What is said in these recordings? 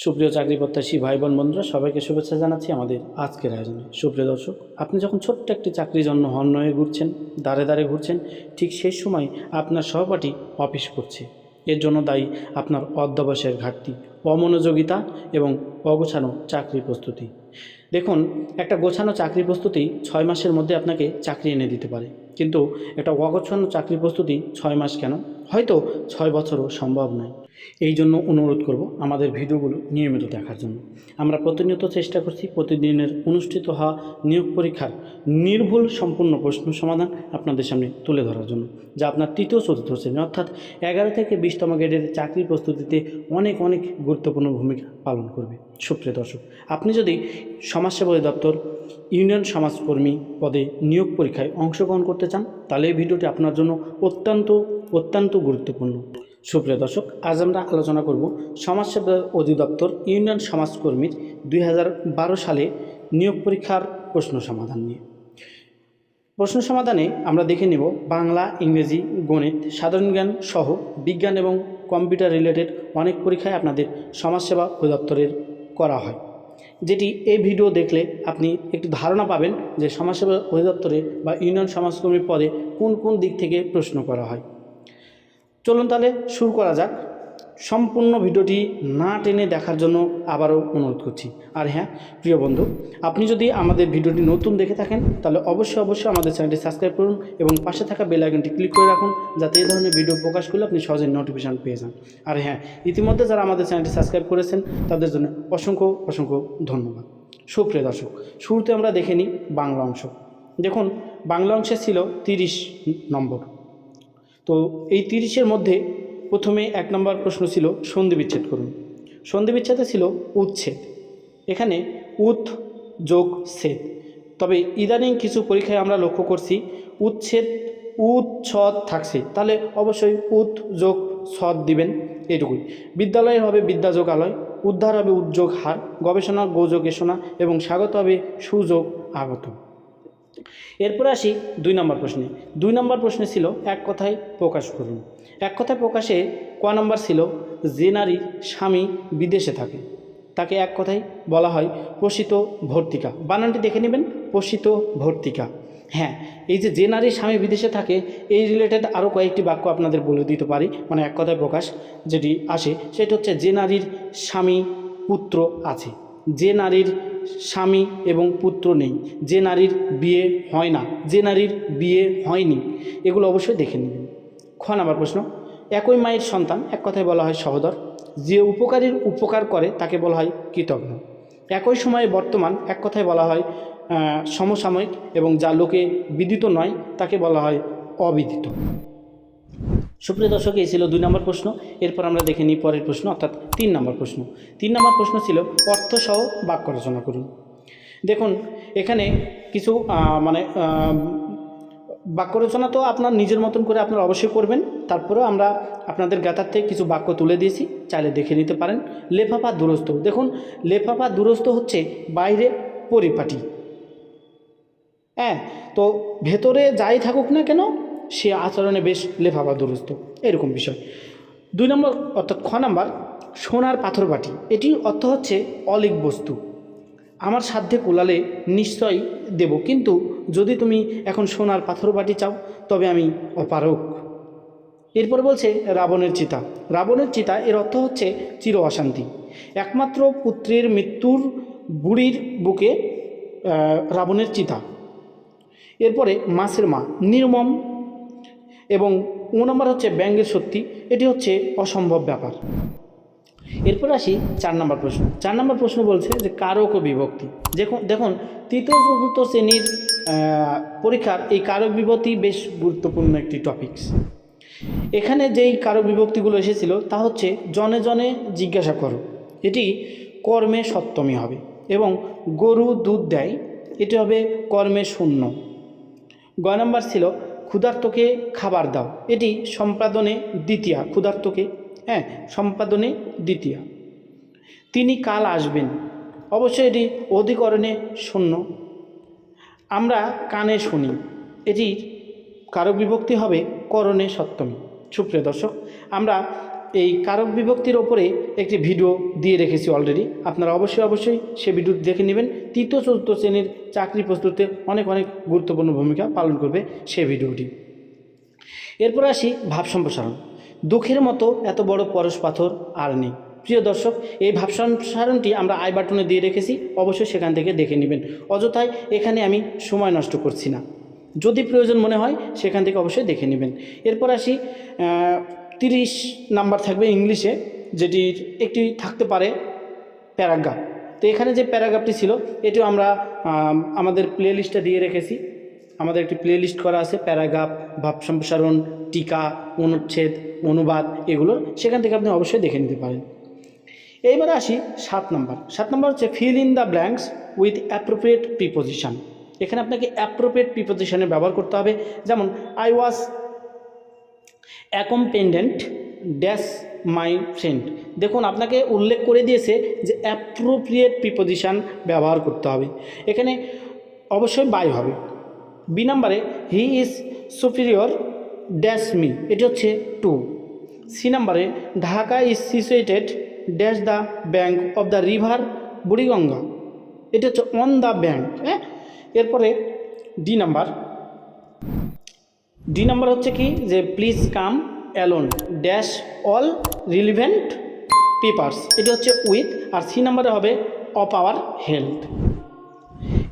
সুপ্রিয় চাকরি প্রত্যাশী ভাই বোন বন্ধুরা, সবাইকে শুভেচ্ছা জানাচ্ছি আমাদের আজকের আয়োজনে। সুপ্রিয় দর্শক, আপনি যখন ছোট্ট একটি চাকরির জন্য হন্য হয়ে ঘুরছেন দাঁড়ে দাঁড়ে ঘুরছেন, ঠিক সেই সময় আপনার সহপাঠী অফিস করছে। এর জন্য দায়ী আপনার অধ্যবসায়ের ঘাটতি, অমনোযোগিতা এবং অগোছানো চাকরি প্রস্তুতি। দেখুন, একটা গোছানো চাকরি প্রস্তুতি ছয় মাসের মধ্যে আপনাকে চাকরি এনে দিতে পারে। কিন্তু একটা অগোছানো চাকরি প্রস্তুতি ছয় মাস কেন? হয়তো ছয় বছরও সম্ভব নয়। এই জন্য অনুরোধ করব আমাদের ভিডিওগুলো নিয়মিত দেখার জন্য। আমরা প্রতিনিয়ত চেষ্টা করছি প্রতিদিনের অনুষ্ঠিত হওয়া নিয়োগ পরীক্ষার নির্ভুল সম্পূর্ণ প্রশ্ন সমাধান আপনাদের সামনে তুলে ধরার জন্য, যা আপনার তৃতীয় চতুর্থ শ্রেণি অর্থাৎ এগারো থেকে বিশতম গ্রেডের চাকরি প্রস্তুতিতে অনেক অনেক গুরুত্বপূর্ণ ভূমিকা পালন করবে। সুপ্রিয় দর্শক, আপনি যদি সমাজসেবা অধিদপ্তর ইউনিয়ন সমাজকর্মী পদে নিয়োগ পরীক্ষায় অংশগ্রহণ করতে চান, তাহলে এই ভিডিওটি আপনার জন্য অত্যন্ত অত্যন্ত গুরুত্বপূর্ণ। সুপ্রিয় দর্শক, আজ আমরা আলোচনা করব সমাজসেবা অধিদপ্তর ইউনিয়ন সমাজকর্মীর দুই হাজার বারো সালে নিয়োগ পরীক্ষার প্রশ্ন সমাধান নিয়ে। প্রশ্ন সমাধানে আমরা দেখে নেব বাংলা, ইংরেজি, গণিত, সাধারণ জ্ঞান সহ বিজ্ঞান এবং কম্পিউটার রিলেটেড অনেক পরীক্ষায় আপনাদের সমাজসেবা অধিদপ্তরের করা হয়। যেটি এই ভিডিও দেখলে আপনি একটু ধারণা পাবেন যে সমাজসেবা অধিদপ্তরে বা ইউনিয়ন সমাজকর্মী পদে কোন কোন দিক থেকে প্রশ্ন করা হয়। চলুন তাহলে শুরু করা যাক। সম্পূর্ণ ভিডিওটি না টেনে দেখার জন্য আবারও অনুরোধ করছি। আর হ্যাঁ প্রিয় বন্ধু, আপনি যদি আমাদের ভিডিওটি নতুন দেখে থাকেন, তাহলে অবশ্যই অবশ্যই আমাদের চ্যানেলটি সাবস্ক্রাইব করুন এবং পাশে থাকা বেল আইকনটি ক্লিক করে রাখুন, যাতে এই ধরনের ভিডিও প্রকাশ করলে আপনি সহজে নোটিফিকেশান পেয়ে যান। আর হ্যাঁ ইতিমধ্যে যারা আমাদের চ্যানেলটি সাবস্ক্রাইব করেছেন, তাদের জন্য অসংখ্য অসংখ্য ধন্যবাদ। সুপ্রিয় দর্শক, শুরুতে আমরা দেখে নিই বাংলা অংশ। দেখুন, বাংলা অংশে ছিল তিরিশ নম্বর। তো এই তিরিশের মধ্যে প্রথমে এক নম্বর প্রশ্ন ছিল সন্ধি বিচ্ছেদ করুন। সন্ধি বিচ্ছেদে ছিল উচ্ছেদ এখানে উৎ যোগ ছেদ। তবে ইদানিং কিছু পরীক্ষায় আমরা লক্ষ্য করছি উচ্ছেদ উচ্ছদ থাকছে। তাহলে অবশ্যই উৎ যোগ ছদ দিবেন এটুকুই বিদ্যালয়ের হবে বিদ্যাযোগ আলয় উদ্ধার হবে উদ্যোগ হার, গবেষণা গোযোগেষণা এবং স্বাগত হবে সুযোগ আগত। এরপরে আসি দুই নম্বর প্রশ্নে। দুই নম্বর প্রশ্নে ছিল, এক কথায় প্রকাশ করুন। এক কথায় প্রকাশে ক নম্বর ছিল, যে নারীর স্বামী বিদেশে থাকে, তাকে এক কথায় বলা হয় পোষিত ভর্তিকা। বানানটি দেখে নেবেন পোষিত ভর্তিকা। হ্যাঁ এই যে যে নারীর স্বামী বিদেশে থাকে, এই রিলেটেড আরও কয়েকটি বাক্য আপনাদের বলে দিতে পারি। মানে এক কথায় প্রকাশ যেটি আসে, সেটা হচ্ছে, যে নারীর স্বামী পুত্র আছে। যে নারীর স্বামী এবং পুত্র নেই। যে নারীর বিয়ে হয় না, যে নারীর বিয়ে হয়নি, এগুলো অবশ্যই দেখে নেবেন। খ নাম্বার প্রশ্ন, একই মায়ের সন্তান, এক কথায় বলা হয় সহদর, যে উপকারীর উপকার করে তাকে বলা হয় কৃতজ্ঞ। একই সময়ে বর্তমান, এক কথায় বলা হয় সমসাময়িক এবং যা লোকে বিদিত নয়, তাকে বলা হয় অবিদিত। সুপ্রিয় দর্শক, এই ছিল দুই নম্বর প্রশ্ন। এরপর আমরা দেখে নিই পরের প্রশ্ন, অর্থাৎ তিন নম্বর প্রশ্ন। তিন নম্বর প্রশ্ন ছিল অর্থসহ বাক্য রচনা করুন। দেখুন, এখানে কিছু মানে বাক্য রচনা তো আপনার নিজের মতন করে আপনারা অবশ্যই করবেন। তারপরেও আমরা আপনাদের গাতার থেকে কিছু বাক্য তুলে দিয়েছি, চাইলে দেখে নিতে পারেন। লেফাফা দূরস্থ। দেখুন, লেফাফা দূরস্থ হচ্ছে বাইরে পরিপাটি। হ্যাঁ তো ভেতরে যাই থাকুক না কেন সে আচরণে বেশ লেফাফা দুরস্ত। এরকম বিষয়। দুই নম্বর, অর্থাৎ খ নাম্বার, সোনার পাথর বাটি। এটির অর্থ হচ্ছে অলিক বস্তু। আমার সাধ্যে কোলালে নিশ্চয় দেব, কিন্তু যদি তুমি এখন সোনার পাথর বাটি চাও, তবে আমি অপারক। এরপর বলছে রাবণের চিতা। রাবণের চিতা এর অর্থ হচ্ছে চির অশান্তি। একমাত্র পুত্রের মৃত্যুর বুড়ির বুকে রাবণের চিতা। এরপরে মাছের মা, নির্মম এবং ও নম্বর হচ্ছে ব্যঙ্গের সত্যি, এটি হচ্ছে অসম্ভব ব্যাপার। এরপর আসি চার নম্বর প্রশ্ন। চার নম্বর প্রশ্ন বলছে যে কারক ও বিভক্তি। দেখুন দেখুন, তৃতীয় চতুর্থ শ্রেণির পরীক্ষার এই কারক বিভক্তি বেশ গুরুত্বপূর্ণ একটি টপিকস এখানে যেই কারক বিভক্তিগুলো এসেছিল, তা হচ্ছে জনে জনে জিজ্ঞাসা করো। এটি কর্মে সপ্তমী হবে এবং গরু দুধ দেয়, এটি হবে কর্মে শূন্য। গ নম্বর ছিল ক্ষুধার্তকে খাবার দাও। এটি সম্পাদনে দ্বিতীয়া, ক্ষুধার্তকে হ্যাঁ সম্পাদনে দ্বিতীয়া। তিনি কাল আসবেন। অবশ্যই এটি অধিকরণে শূন্য। আমরা কানে শুনি। এটি কারক বিভক্তি হবে করণে সপ্তমী সুপ্রিয় দর্শক, আমরা এই কারক বিভক্তির ওপরে একটি ভিডিও দিয়ে রেখেছি অলরেডি আপনারা অবশ্যই অবশ্যই সে ভিডিও দেখে নেবেন। তৃতীয়, চতুর্থ শ্রেণির চাকরি প্রস্তুতে অনেক অনেক গুরুত্বপূর্ণ ভূমিকা পালন করবে সে ভিডিওটি। এরপর আসি ভাব সম্প্রসারণ। দুঃখের মতো এত বড় পরশ পাথর আর নেই। প্রিয় দর্শক, এই ভাব সম্প্রসারণটি আমরা আই বাটনে দিয়ে রেখেছি, অবশ্যই সেখান থেকে দেখে নেবেন। অযথায় এখানে আমি সময় নষ্ট করছি না। যদি প্রয়োজন মনে হয়, সেখান থেকে অবশ্যই দেখে নেবেন। এরপর আসি তিরিশ নাম্বার থাকবে ইংলিশে যেটির একটি থাকতে পারে প্যারাগ্রাফ। তো এখানে যে প্যারাগ্রাফটি ছিল, এটিও আমরা আমাদের প্লে লিস্টে দিয়ে রেখেছি। আমাদের একটি প্লে লিস্ট করা আছে, প্যারাগ্রাফ, ভাব সম্প্রসারণ, টিকা, অনুচ্ছেদ, অনুবাদ এগুলো সেখান থেকে আপনি অবশ্যই দেখে নিতে পারেন। এইবার আসি সাত নাম্বার। সাত নাম্বার হচ্ছে fill in the blanks with appropriate preposition এখানে আপনাকে অ্যাপ্রোপ্রিয়েট প্রিপোজিশনের ব্যবহার করতে হবে। যেমন I was accompanied dash my friend. দেখুন, আপনাকে উল্লেখ করে দিয়েছে যে অ্যাপ্রোপ্রিয়েট প্রিপোজিশন ব্যবহার করতে হবে। এখানে অবশ্যই বাই হবে। বি নাম্বারে he is superior dash me, এটি হচ্ছে টু। সি নাম্বারে Dhaka is situated dash the bank of the river Buriganga, এটি হচ্ছে অন দ্য ব্যাঙ্ক হ্যাঁ? এরপরে ডি নাম্বার ডি নাম্বার হচ্ছে কি যে please come along dash all relevant papers এটি হচ্ছে উইথ আর সি নাম্বারে হবে অফ আওয়ার হেলথ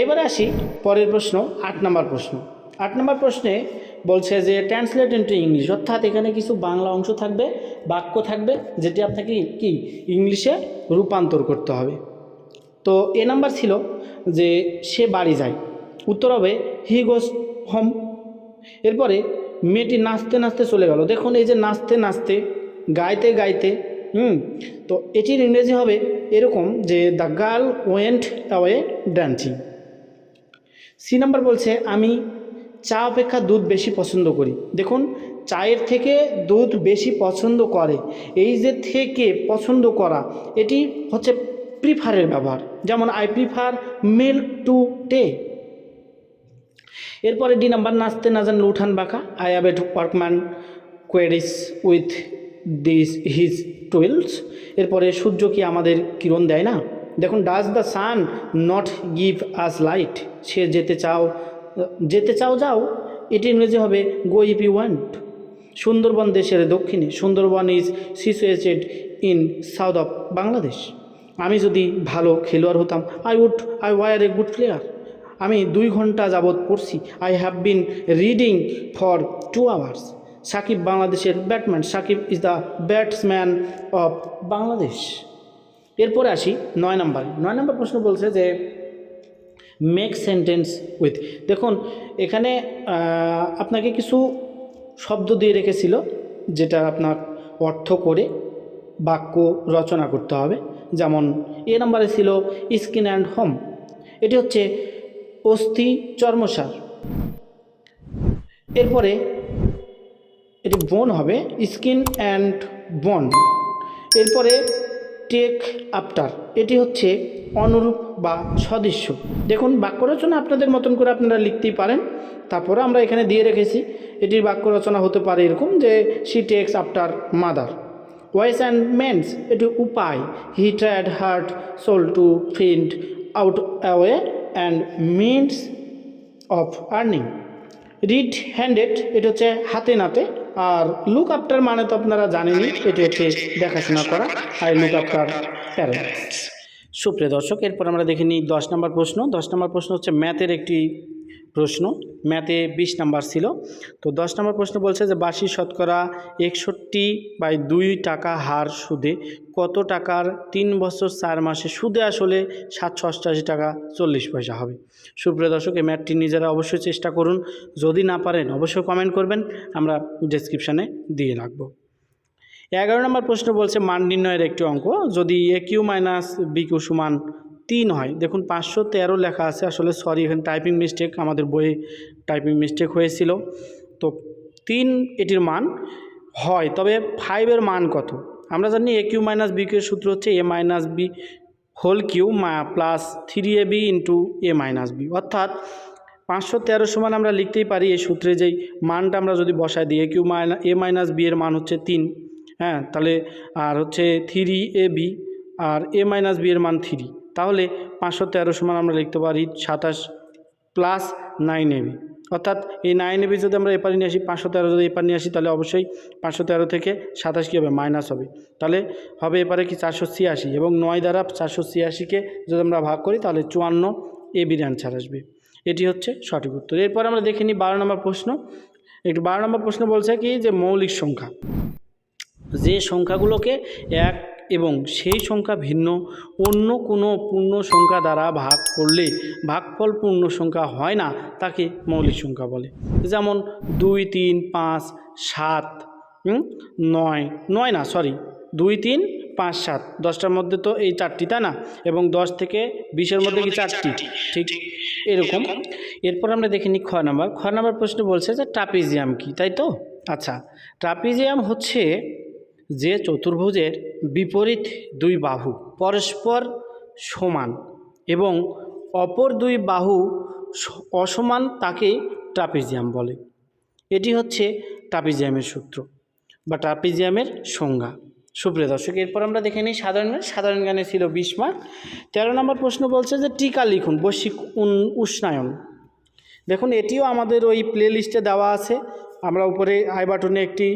এবারে আসি পরের প্রশ্ন, আট নম্বর প্রশ্ন। আট নম্বর প্রশ্নে বলছে যে ট্রান্সলেট ইন্টু ইংলিশ অর্থাৎ এখানে কিছু বাংলা অংশ থাকবে, বাক্য থাকবে, যেটি আপনাকে কি ইংলিশে রূপান্তর করতে হবে। তো এ নাম্বার ছিল যে সে বাড়ি যায়। উত্তর হবে হি গোস হোম এরপরে মেয়েটি নাচতে নাচতে চলে গেল। দেখুন এই যে নাচতে নাচতে, গাইতে গাইতে, হুম, তো এটির ইংরেজি হবে এরকম যে the girl went away dancing C number বলছে, আমি চা অপেক্ষা দুধ বেশি পছন্দ করি। দেখুন, চায়ের থেকে দুধ বেশি পছন্দ করে। এই যে থেকে পছন্দ করা এটি হচ্ছে প্রিফারের ব্যবহার। যেমন আই প্রিফার মিল্ক টু টে এরপরে ডি নাম্বার নাচতে না জানলে উঠান বাঁকা। I have a workman quarrels with this his tools এরপরে সূর্য কি আমাদের কিরণ দেয় না? দেখুন does the sun not give us light সে যেতে চাও যেতে চাও যাও, এটি ইংরেজি হবে go if you want Sundarban দেশের দক্ষিণে। Sundarban is situated in south of Bangladesh আমি যদি ভালো খেলোয়াড় হতাম I would I were a good player আমি দুই ঘণ্টা যাবৎ পড়ছি। I have been reading for two hours Sakib বাংলাদেশের batsman Sakib is the batsman of Bangladesh. এরপরে আসি নয় নম্বরে। নয় নম্বর প্রশ্ন বলছে যে মেক সেন্টেন্স উইথ দেখুন, এখানে আপনাকে কিছু শব্দ দিয়ে রেখেছিল, যেটা আপনার অর্থ করে বাক্য রচনা করতে হবে। যেমন, এ নম্বরে ছিল স্কিন অ্যান্ড হোম এটি হচ্ছে অস্থি চর্মসার। এরপরে এটি বোন হবে স্কিন অ্যান্ড বন এরপরে টেক আফটার এটি হচ্ছে অনুরূপ বা সদৃশ্য। দেখুন, বাক্য রচনা আপনাদের মতন করে আপনারা লিখতেই পারেন। তারপরে আমরা এখানে দিয়ে রেখেছি, এটির বাক্য রচনা হতে পারে এরকম যে she takes after mother ways and means এটি উপায়। He tried heart soul to find out away and means of earning red handed এটা হচ্ছে হাতে নাতে। আর লুক আফটার মানে তো আপনারা জানেনই এটা হচ্ছে দেখাশোনা করা আর লুক আফটার প্যারেন্টস সুপ্রিয় দর্শক এরপর আমরা দেখে নিই দশ নম্বর প্রশ্ন। দশ নম্বর প্রশ্ন হচ্ছে ম্যাথের একটি প্রশ্ন। ম্যাথে বিশ নাম্বার ছিল। তো দশ নম্বর প্রশ্ন বলছে যে বার্ষিক শতকরা একষট্টি বাই দুই টাকা হার সুদে কত টাকার তিন বছর চার মাসে সুদে আসলে সাতশো অষ্টাশি টাকা চল্লিশ পয়সা হবে? সুপ্রিয় দর্শক, এই ম্যাথটি নিজেরা অবশ্যই চেষ্টা করুন। যদি না পারেন, অবশ্যই কমেন্ট করবেন। আমরা ডেসক্রিপশানে দিয়ে রাখব। এগারো নম্বর প্রশ্ন বলছে মান নির্ণয়ের একটি অঙ্ক। যদি A cube minus B cube সমান তিন হয় দেখুন, পাঁচশো তেরো লেখা আছে। আসলে সরি এখানে টাইপিং মিস্টেক আমাদের বইয়ে টাইপিং মিস্টেক হয়েছিল। তো তিন, এটির মান হয়। তবে ফাইভের মান কত? আমরা জানি A cube minus B cube সূত্র হচ্ছে A minus B whole cube plus three A B into A minus B অর্থাৎ পাঁচশো তেরো সমান আমরা লিখতেই পারি এই সূত্রে যেই মানটা আমরা যদি বসায় দিই A cube minus A minus B এর মান হচ্ছে তিন। হ্যাঁ তাহলে আর হচ্ছে থ্রি এ বি আর এ মাইনাস বি এর মান থ্রি তাহলে পাঁচশো তেরো সমান আমরা লিখতে পারি সাতাশ প্লাস নাইন এবি অর্থাৎ এই নাইন এবি যদি আমরা এপারে নিয়ে আসি, পাঁচশো তেরো যদি এপার নিয়ে আসি, তাহলে অবশ্যই পাঁচশো তেরো থেকে সাতাশ কী হবে? মাইনাস হবে। তাহলে হবে এপারে কি চারশো ছিয়াশি এবং নয় দ্বারা চারশো ছিয়াশিকে যদি আমরা ভাগ করি, তাহলে চুয়ান্ন এবির অ্যান্সার আসবে। এটি হচ্ছে সঠিক উত্তর। এরপর আমরা দেখে নিই বারো নম্বর প্রশ্ন। একটু বারো নম্বর প্রশ্ন বলছে কি যে মৌলিক সংখ্যা। যে সংখ্যাগুলোকে এক এবং সেই সংখ্যা ভিন্ন। অন্য কোনো পূর্ণ সংখ্যা দ্বারা ভাগ করলে ভাগফল পূর্ণ সংখ্যা হয় না, তাকে মৌলিক সংখ্যা বলে। যেমন দুই, তিন, পাঁচ, সাত নয় নয় না সরি দুই, তিন, পাঁচ, সাত। দশটার মধ্যে তো এই চারটি, তাই না? এবং দশ থেকে বিশের মধ্যে কি চারটি? ঠিক এরকম। এরপর আমরা দেখে নিই খ নাম্বার। খ নাম্বার প্রশ্ন বলছে যে ট্রাপিজিয়াম কি, তাই তো? আচ্ছা ট্রাপিজিয়াম হচ্ছে যে চতুর্ভুজের বিপরীত দুই বাহু পরস্পর সমান এবং অপর দুই বাহু অসমান তাকে ট্রাপিজিয়াম বলে। এটি হচ্ছে ট্রাপিজিয়ামের সূত্র বা ট্রাপিজিয়ামের সংজ্ঞা। সুপ্রিয় দর্শক, এরপর আমরা দেখে নিই সাধারণ জ্ঞান। সাধারণ জ্ঞানে ছিল বিশ মার্ক। তেরো নম্বর প্রশ্ন বলছে যে টিকা লিখুন, বৈশ্বিক উষ্ণায়ন। দেখুন, এটিও আমাদের ওই প্লে লিস্টে দেওয়া আছে। আমরা উপরে আই বাটনে একটি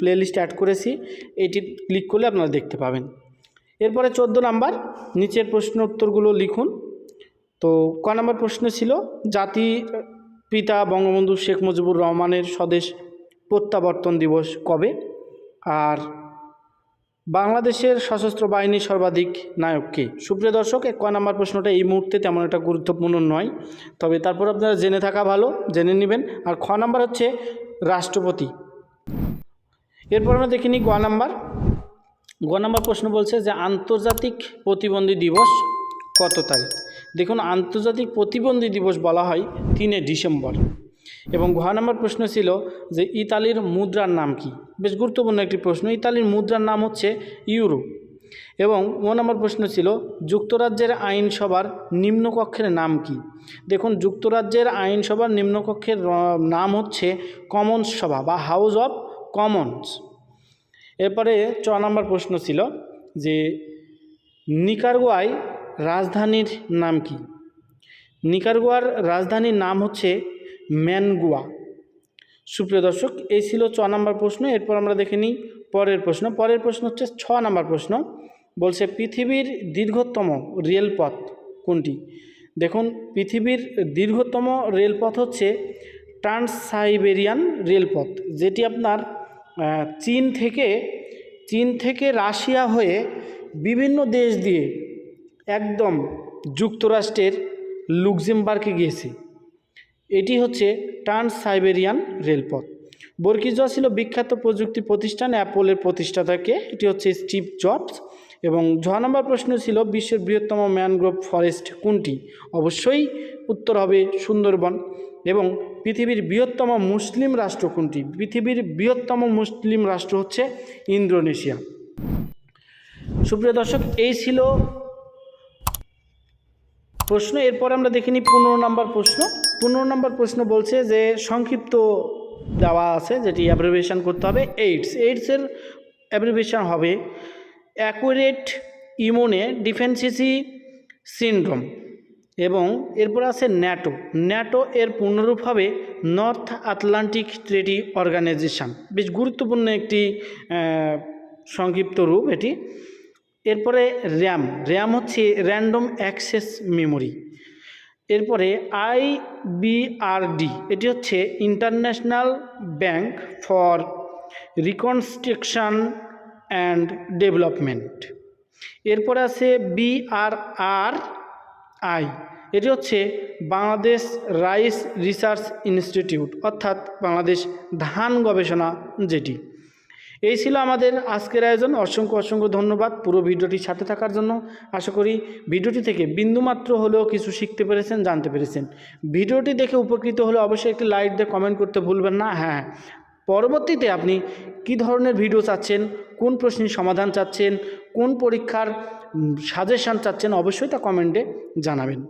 প্লেলিস্ট অ্যাড করেছি। এটি ক্লিক করলে আপনারা দেখতে পাবেন। এরপরে চোদ্দ নাম্বার, নিচের প্রশ্ন উত্তরগুলো লিখুন। তো ক নম্বর প্রশ্ন ছিল, জাতি পিতা বঙ্গবন্ধু শেখ মুজিবুর রহমানের স্বদেশ প্রত্যাবর্তন দিবস কবে? আর বাংলাদেশের সশস্ত্র বাহিনীর সর্বাধিক নায়ক কে? সুপ্রিয় দর্শক, এক কয় নম্বর প্রশ্নটা এই মুহূর্তে তেমন একটা গুরুত্বপূর্ণ নয়। তবে তারপর আপনারা জেনে থাকা ভালো, জেনে নেবেন। আর খ নাম্বার হচ্ছে রাষ্ট্রপতি। এরপর আমরা দেখে নিই গ নাম্বার। গ নাম্বার প্রশ্ন বলছে যে আন্তর্জাতিক প্রতিবন্ধী দিবস কত তারিখ? দেখুন, আন্তর্জাতিক প্রতিবন্ধী দিবস বলা হয় তিনে ডিসেম্বর। এবং ঘ নম্বর প্রশ্ন ছিল যে ইতালির মুদ্রার নাম কি? বেশ গুরুত্বপূর্ণ একটি প্রশ্ন। ইতালির মুদ্রার নাম হচ্ছে ইউরো। এবং ও নম্বর প্রশ্ন ছিল, যুক্তরাজ্যের আইনসভার নিম্নকক্ষের নাম কি? দেখুন, যুক্তরাজ্যের আইনসভার নিম্নকক্ষের নাম হচ্ছে কমন্স সভা বা হাউস অফ কমন্স। এরপরে চ নম্বর প্রশ্ন ছিল যে নিকারগোয়ায় রাজধানীর নাম কি? নিকারগোয়ার রাজধানীর নাম হচ্ছে ম্যানগুয়া। সুপ্রিয় দর্শক, এই ছিল ছ নম্বর প্রশ্ন। এরপর আমরা দেখে নিই পরের প্রশ্ন। পরের প্রশ্ন হচ্ছে ছ নম্বর প্রশ্ন। বলছে, পৃথিবীর দীর্ঘতম রেলপথ কোনটি? দেখুন, পৃথিবীর দীর্ঘতম রেলপথ হচ্ছে ট্রান্স সাইবেরিয়ান রেলপথ, যেটি আপনার চীন থেকে চীন থেকে রাশিয়া হয়ে বিভিন্ন দেশ দিয়ে একদম যুক্তরাষ্ট্রের লুক্সেমবার্গে গিয়েছে। এটি হচ্ছে ট্রান্স সাইবেরিয়ান রেলপথ বর্কিজা ছিল বিখ্যাত প্রযুক্তি প্রতিষ্ঠান অ্যাপলের প্রতিষ্ঠাতাকে। এটি হচ্ছে স্টিভ জবস এবং ছ নম্বর প্রশ্ন ছিল, বিশ্বের বৃহত্তম ম্যানগ্রোভ ফরেস্ট কোনটি? অবশ্যই উত্তর হবে সুন্দরবন এবং পৃথিবীর বৃহত্তম মুসলিম রাষ্ট্র কোনটি? পৃথিবীর বৃহত্তম মুসলিম রাষ্ট্র হচ্ছে ইন্দোনেশিয়া। সুপ্রিয় দর্শক, এই ছিল প্রশ্ন। এরপর আমরা দেখে নিই পনেরো নম্বর প্রশ্ন। পনেরো নম্বর প্রশ্ন বলছে যে সংক্ষিপ্ত দেওয়া আছে, যেটি অ্যাব্রিভিয়েশন করতে হবে এইডস এইডসের অ্যাব্রিভিয়েশন হবে অ্যাকুরেট ইমোনে ডিফেন্সিসি সিন্ড্রোম এবং এরপর আছে ন্যাটো। ন্যাটো এর পূর্ণরূপ হবে নর্থ আটলান্টিক ট্রেডি অর্গানাইজেশন বেশ গুরুত্বপূর্ণ একটি সংক্ষিপ্ত রূপ এটি। এরপরে র্যাম র্যাম হচ্ছে র্যান্ডম অ্যাক্সেস মেমোরি এরপরে আইবিআরডি এটি হচ্ছে International Bank for Reconstruction and Development এরপরে আছে বিআরআর আই, এটি হচ্ছে বাংলাদেশ রাইস রিসার্চ ইনস্টিটিউট, অর্থাৎ বাংলাদেশ ধান গবেষণা যেটি। এই ছিল আমাদের আজকের আয়োজন। অসংখ্য অসংখ্য ধন্যবাদ পুরো ভিডিওটির সাথে থাকার জন্য। আশা করি ভিডিওটি থেকে বিন্দুমাত্র হলেও কিছু শিখতে পেরেছেন, জানতে পেরেছেন। ভিডিওটি দেখে উপকৃত হলে অবশ্যই একটি লাইক দিয়ে কমেন্ট করতে ভুলবেন না। হ্যাঁ পরবর্তীতে আপনি কি ধরনের ভিডিও চাচ্ছেন, কোন প্রশ্নের সমাধান চাচ্ছেন, কোন পরীক্ষার সাজেশান চাচ্ছেন, অবশ্যই তা কমেন্টে জানাবেন।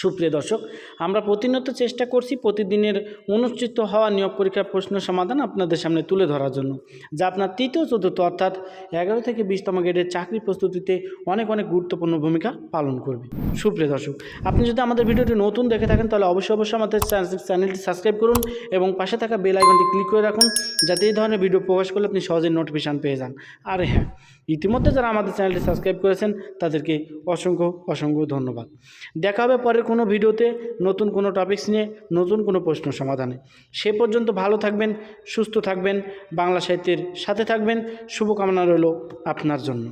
সুপ্রিয় দর্শক, আমরা প্রতিনিয়ত চেষ্টা করছি প্রতিদিনের অনুষ্ঠিত হওয়া নিয়োগ পরীক্ষার প্রশ্ন সমাধান আপনাদের সামনে তুলে ধরার জন্য, যা আপনার তৃতীয় চতুর্থ অর্থাৎ এগারো থেকে বিশতম গ্রেডের চাকরি প্রস্তুতিতে অনেক অনেক গুরুত্বপূর্ণ ভূমিকা পালন করবে। সুপ্রিয় দর্শক, আপনি যদি আমাদের ভিডিওটি নতুন দেখে থাকেন, তাহলে অবশ্যই অবশ্যই আমাদের চ্যানেলটি সাবস্ক্রাইব করুন এবং পাশে থাকা বেল আইকনটি ক্লিক করে রাখুন, যাতে এই ধরনের ভিডিও প্রকাশ করলে আপনি সহজেই নোটিফিকেশান পেয়ে যান। আর হ্যাঁ ইতিমধ্যে যারা আমাদের চ্যানেলটি সাবস্ক্রাইব করেছেন, তাদেরকে অসংখ্য অসংখ্য ধন্যবাদ। দেখা হবে পরের কোনো ভিডিওতে নতুন কোনো টপিকস নিয়ে নতুন কোনো প্রশ্ন সমাধানে। সে পর্যন্ত ভালো থাকবেন, সুস্থ থাকবেন, বাংলা সাহিত্যের সাথে থাকবেন। শুভকামনা রইল আপনার জন্য।